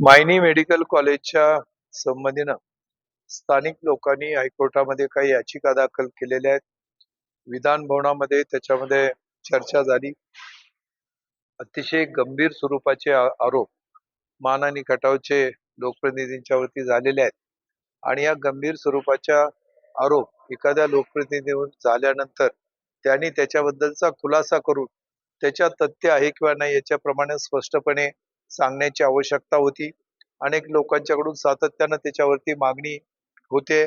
Mayani medical कॉलेजच्या संबंधीनं स्थानिक लोकांनी हायकोर्टामध्ये काही याचिका दाखल केलेल्या आहेत. विधान भवनामध्ये त्याच्यामध्ये चर्चा झाली. अतिशय गंभीर स्वरूपाचे आरोप मान आणि खटावचे लोकप्रतिनिधींच्यावरती झालेले आहेत. आणि या गंभीर स्वरूपाच्या आरोप एखाद्या लोकप्रतिनिधीवर झाल्यानंतर त्यांनी त्याच्याबद्दलचा खुलासा करून त्याच्या तथ्य आहे किंवा नाही याच्याप्रमाणे स्पष्टपणे सांगण्याची आवश्यकता होती. अनेक लोकांच्याकडून सातत्यानं त्याच्यावरती मागणी होते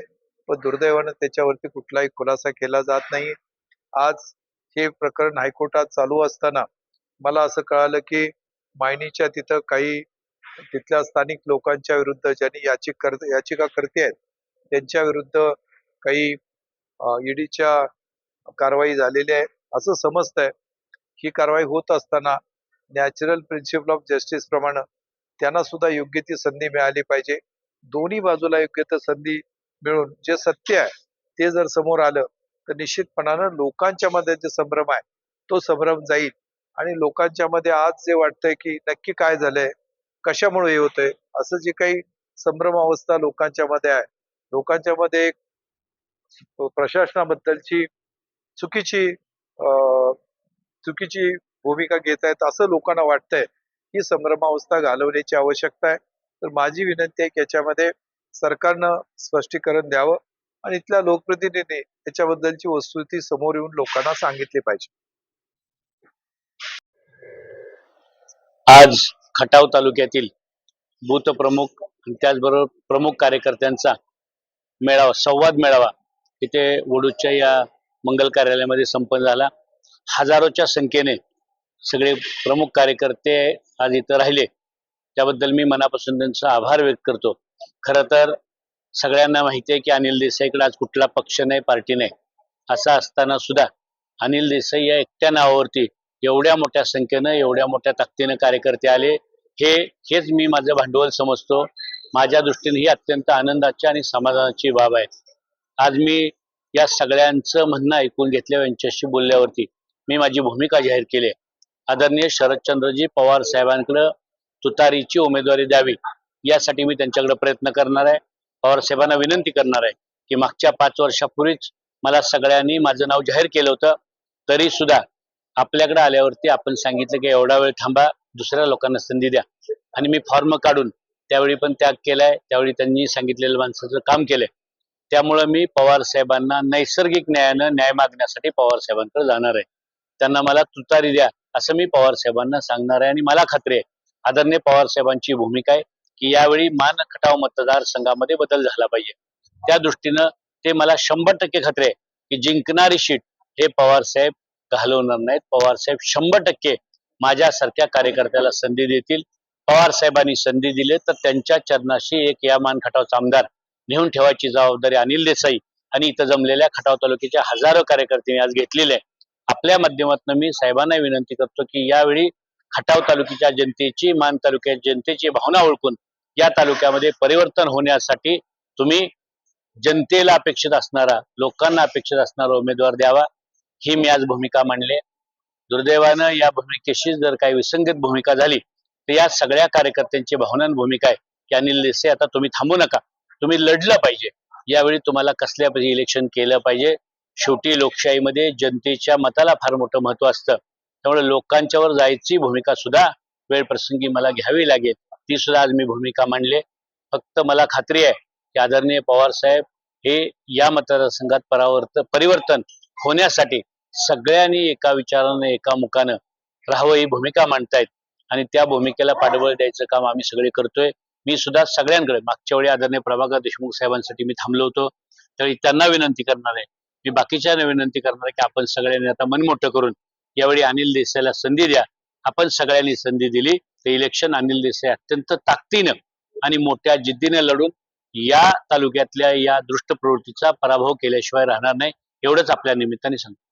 व दुर्दैवानं त्याच्यावरती कुठलाही खुलासा केला जात नाही. आज हे प्रकरण हायकोर्टात चालू असताना मला असं कळालं की मायनीच्या तिथं काही तिथल्या स्थानिक लोकांच्या विरुद्ध ज्यांनी याचिक कर याचिका करते आहेत त्यांच्या विरुद्ध काही ईडीच्या कारवाई झालेली आहे असं समजतंय. ही कारवाई होत असताना नॅचरल प्रिन्सिपल ऑफ जस्टिस प्रमाणे त्यांना सुद्धा योग्य ती संधी मिळाली पाहिजे. दोन्ही बाजूला योग्य ती संधी मिळून जे सत्य आहे ते जर समोर आलं तर निश्चितपणानं लोकांच्या मध्ये जे संभ्रम आहे तो संभ्रम जाईल. आणि लोकांच्या मध्ये आज जे वाटतंय की नक्की काय झालंय कशामुळे हे होतंय असं जे काही संभ्रम अवस्था लोकांच्या मध्ये आहे. लोकांच्या मध्ये एक प्रशासनाबद्दलची चुकीची अं, चुकीची भूमिका घेत आहेत असं लोकांना वाटतंय. ही संभ्रमावस्था घालवण्याची आवश्यकता आहे. तर माझी विनंती आहे की याच्यामध्ये सरकारनं स्पष्टीकरण द्यावं आणि इथल्या लोकप्रतिनिधींनी याच्याबद्दलची वस्तुस्थिती समोर येऊन लोकांना सांगितली पाहिजे. आज खटाव तालुक्यातील बूथ प्रमुख त्याचबरोबर प्रमुख कार्यकर्त्यांचा मेळावा संवाद मेळावा इथे वडूच्या या मंगल कार्यालयामध्ये संपन्न झाला. हजारोच्या संख्येने सगळे प्रमुख कार्यकर्ते आज इथं राहिले. त्याबद्दल मी मनापासून त्यांचा आभार व्यक्त करतो. खरं तर सगळ्यांना माहिती आहे की अनिल देसाईकडे आज कुठला पक्ष नाही पार्टी नाही. असा असताना सुद्धा अनिल देसाई या एकट्या नावावरती एवढ्या मोठ्या संख्येनं एवढ्या मोठ्या ताकदीनं कार्यकर्ते आले. हे हेच मी माझं भांडवल समजतो. माझ्या दृष्टीने ही अत्यंत आनंदाची आणि समाधानाची बाब आहे. आज मी या सगळ्यांचं म्हणणं ऐकून घेतल्या यांच्याशी बोलल्यावरती. मी माझी भूमिका जाहीर केली. आहे. आदरणीय शरदचंद्रजी पवार साहेबांकडे तुतारीची उमेदवारी द्यावी यासाठी मी त्यांच्याकडे प्रयत्न करणार आहे. पवार साहेबांना विनंती करणार आहे की मागच्या पाच वर्षापूर्वीच मला सगळ्यांनी माझं नाव जाहीर केलं होतं. तरी सुद्धा आपल्याकडे आल्यावरती आपण सांगितलं की एवढा वेळ थांबा दुसऱ्या लोकांना संधी द्या. आणि मी फॉर्म काढून त्यावेळी पण त्याग केलाय. त्यावेळी त्यांनी सांगितलेलं माणसाचं काम केलंय. त्यामुळं मी पवार साहेबांना नैसर्गिक न्यायानं न्याय मागण्यासाठी पवार साहेबांकडे जाणार आहे. त्यांना मला तुतारी द्या असं मी पवार साहेबांना सांगणार आहे. आणि मला खात्री आहे आदरणीय पवार साहेबांची भूमिका आहे की यावेळी मान खटाव मतदारसंघामध्ये बदल झाला पाहिजे. त्या दृष्टीनं ते मला शंभर टक्के खात्री आहे की जिंकणारी शीट हे पवार साहेब घालवणार नाहीत. पवार साहेब शंभर टक्के माझ्यासारख्या कार्यकर्त्याला संधी देतील. पवार साहेबांनी संधी दिली तर त्यांच्या चरणाशी एक या मान खटावचा आमदार नेऊन ठेवायची जबाबदारी अनिल देसाई आणि इथं जमलेल्या खटाव तालुक्याच्या हजारो कार्यकर्त्यांनी आज घेतलेले आहे आपल्या माध्यमातून मी साहेबांना विनंती करतो की यावेळी खटाव तालुक्याच्या जनतेची मान तालुक्याच्या जनतेची भावना ओळखून या तालुक्यामध्ये परिवर्तन होण्यासाठी तुम्ही जनतेला अपेक्षित असणारा लोकांना अपेक्षित असणारा उमेदवार द्यावा. ही मी आज भूमिका मांडली. दुर्दैवानं या भूमिकेशी जर काही विसंगत भूमिका झाली तर या सगळ्या कार्यकर्त्यांची भावनान भूमिका आहे. की अनिल देसे आता तुम्ही थांबू नका. तुम्ही लढलं पाहिजे. यावेळी तुम्हाला कसल्या इलेक्शन केलं पाहिजे? शेवटी लोकशाहीमध्ये जनतेच्या मताला फार मोठं महत्त्व असतं. त्यामुळे लोकांच्यावर जायची भूमिका सुद्धा वेळ प्रसंगी मला घ्यावी लागेल. ती सुद्धा आज मी भूमिका मांडली. फक्त मला खात्री आहे की आदरणीय पवार साहेब हे या मतदारसंघात परावर्त परिवर्तन होण्यासाठी सगळ्यांनी एका विचारानं एका मुखानं राहावं ही भूमिका मांडतायत. आणि त्या भूमिकेला पाठबळ द्यायचं काम आम्ही सगळे करतोय. मी सुद्धा सगळ्यांकडे मागच्या वेळी आदरणीय प्रभाकर देशमुख साहेबांसाठी मी थांबलो होतो. त्यावेळी त्यांना विनंती करणार आहे. मी बाकीच्यांना विनंती करणार आहे की आपण सगळ्यांनी आता मन मोठं करून यावेळी अनिल देसाईला संधी द्या. आपण सगळ्यांनी संधी दिली. तर इलेक्शन अनिल देसाई अत्यंत ताकदीनं आणि मोठ्या जिद्दीने लढून या तालुक्यातल्या या दृष्ट प्रवृत्तीचा पराभव केल्याशिवाय राहणार नाही. एवढंच आपल्या निमित्ताने सांगतो.